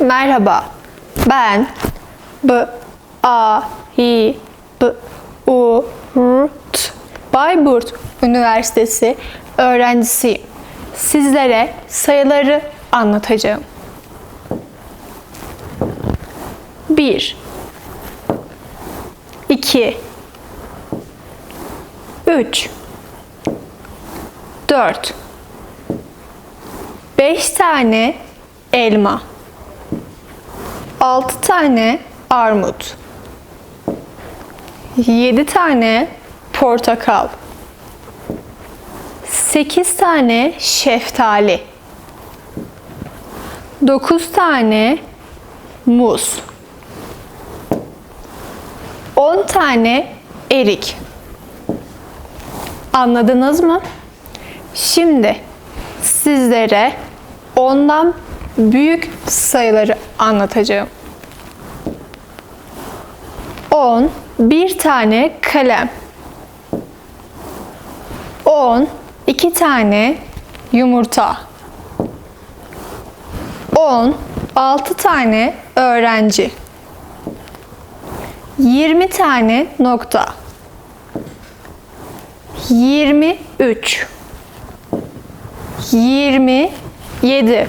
Merhaba. Ben B A H B U R T Bayburt Üniversitesi öğrencisiyim. Sizlere sayıları anlatacağım. 1 2 3 4 5 tane elma 6 tane armut. 7 tane portakal. 8 tane şeftali. 9 tane muz. 10 tane erik. Anladınız mı? Şimdi sizlere ondan büyük sayıları anlatacağım. 10 bir tane kalem. 10 iki tane yumurta. 10 altı tane öğrenci. 20 tane nokta. 23 27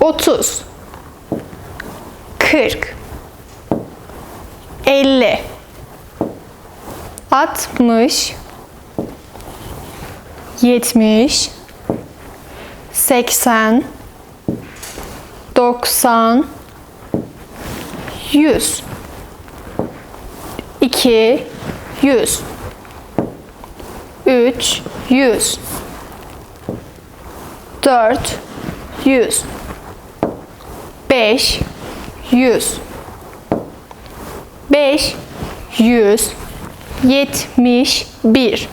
30 40 50 60 70 80 90 100 2 100 3 100 4 100 5 100 5 100 71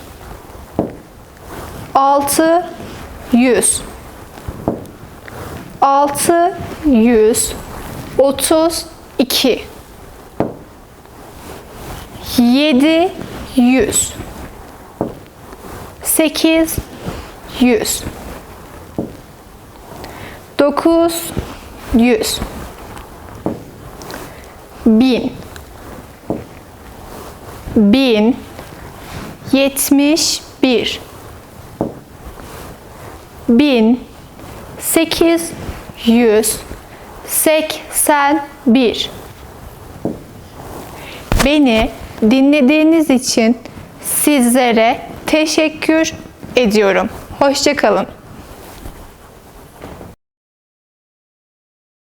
6 100 6 100 32 7 100 8 100 9 100 1000 1000 71 1000 8 100 81 Beni dinlediğiniz için sizlere teşekkür ediyorum. Hoşçakalın.